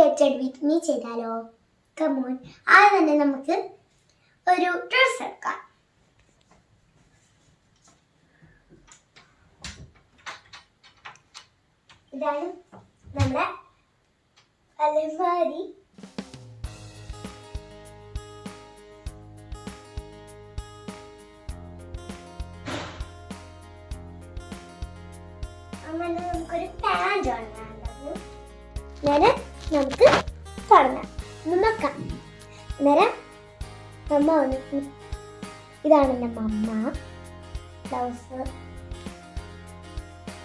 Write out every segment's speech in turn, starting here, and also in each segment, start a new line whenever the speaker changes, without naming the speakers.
ഗെറ്റഡ് നീ ചെയ്താലോ? കമോൺ ആദ്യം തന്നെ നമുക്ക് ഒരു ഡ്രസ് എടുക്കാം. ഇതാണ് നമ്മുടെ അലമാരി. അങ്ങനെ നമുക്കൊരു പാന്റ് ആണ് വേണ്ടത്. നേരെ നമുക്ക് തുടങ്ങാം. നോക്കാം. നേരം അമ്മ വന്നിട്ട് ഇതാണ് എന്റെ മമ്മ. ബ്ലൗസ്.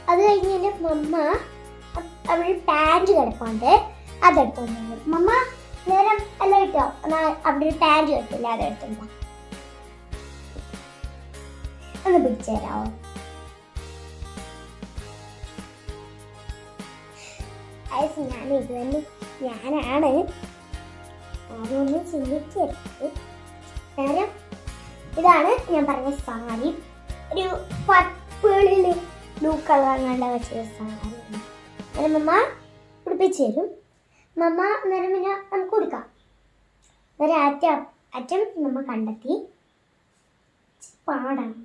അത് കഴിഞ്ഞ് എന്റെ മമ്മ അവിടെ പാന്റ് കിടപ്പുണ്ട്. അതെടുത്തോണ്ട്. മമ്മ നേരം എല്ലാം ഇട്ടോ എന്നാ അവിടെ ഒരു പാന്റ് കിട്ടില്ല അതെടുത്തോണ്ട് ഒന്ന് പിടിച്ചു തരാമോ ഐസ് ഞാൻ ഇത് തന്നെ ഞാനാണ് അതൊന്ന് ചിന്തിച്ചെടുത്ത് കാരണം ഇതാണ് ഞാൻ പറഞ്ഞ സാരി. ഒരു പർപ്പിളിൽ ബ്ലൂ കളർ കണ്ട വെച്ചൊരു സാരി. നേരം മമ്മ ഉടുപ്പിച്ച് തരും. മമ്മ നേരം പിന്നെ നമുക്ക് കൊടുക്കാം നേരം അറ്റം അറ്റം നമ്മ കണ്ടെത്തി. പാടാണ്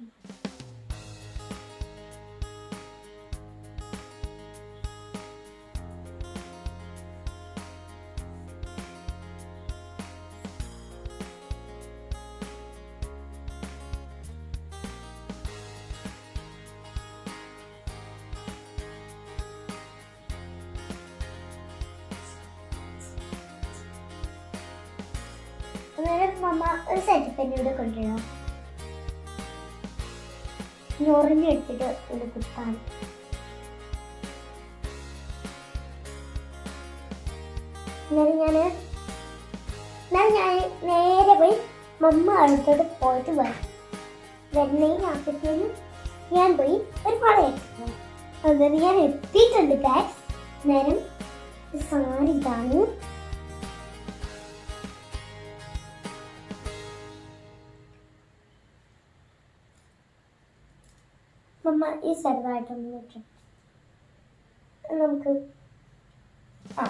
അന്നേരം മമ്മ ഒരു സെറ്റ് പെൻ ഇവിടെ ഞൊറിഞ്ഞ് എടുത്തിട്ട് ഇവിടെ കുത്താൻ. അന്നേരം ഞാൻ എന്നാൽ ഞാൻ നേരെ പോയി മമ്മ അടുത്തോട്ട് പോയിട്ട് വരും. വരുന്നതിന് അപ്പത്തേനും ഞാൻ പോയി ഒരു പടം അന്നേരം ഞാൻ എത്തിയിട്ടുണ്ട് ഗാസ് നേരം സാരി ഇതാണ്. മമ്മ ഈ ചെറുതായിട്ടൊന്ന് വെച്ചു നമുക്ക് ആ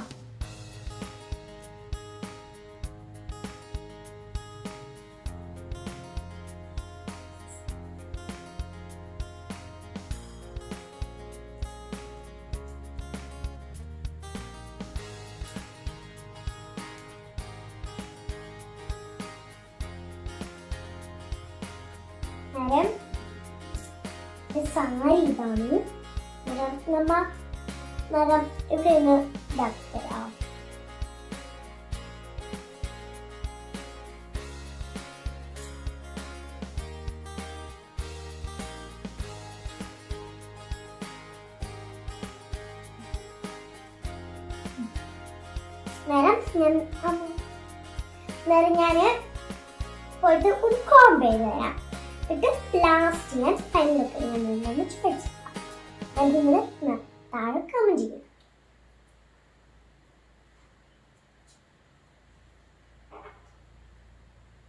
നേരം ഇത് സാരി ഇതാണ്. നമ്മ നേരം ഇവിടെ നിന്ന് നേരം ഞാൻ ഞാൻ പോയിട്ട് ഒരു ചെയ്ത് തരാം. എന്നിട്ട് ലാസ്റ്റ് ഞാൻ ഫൈനൽ ഞാൻ നിന്ന് പഠിച്ചേക്കാം അത് നിങ്ങൾ താഴെ കമന്റ് ചെയ്യണം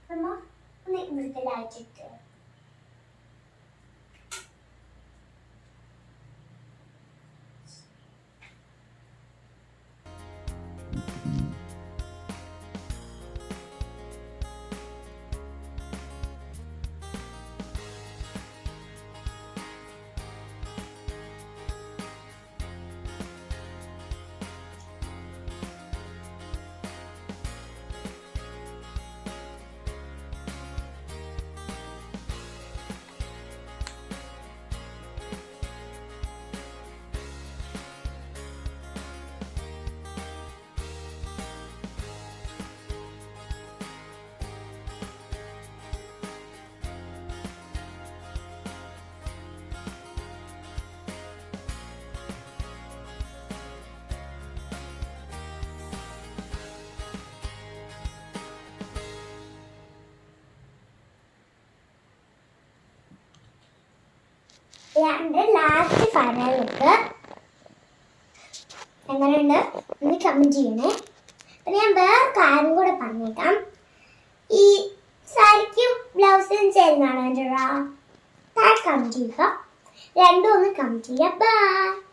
അമ്മ എന്റെ ലാസ്റ്റ് ഫൈനൽ ലുക്ക് എങ്ങനെയുണ്ട്? ഒന്ന് കമന്റ് ചെയ്യണേ. പിന്നെ ഞാൻ വേറെ കാര്യം കൂടെ പറഞ്ഞേക്കാം. ഈ സാരിക്കും ബ്ലൗസും ചേരുന്നതാണ് എന്റെ താഴെ കമന്റ് ചെയ്യുക. രണ്ടും ഒന്ന് കമന്റ് ചെയ്യുക. ബൈ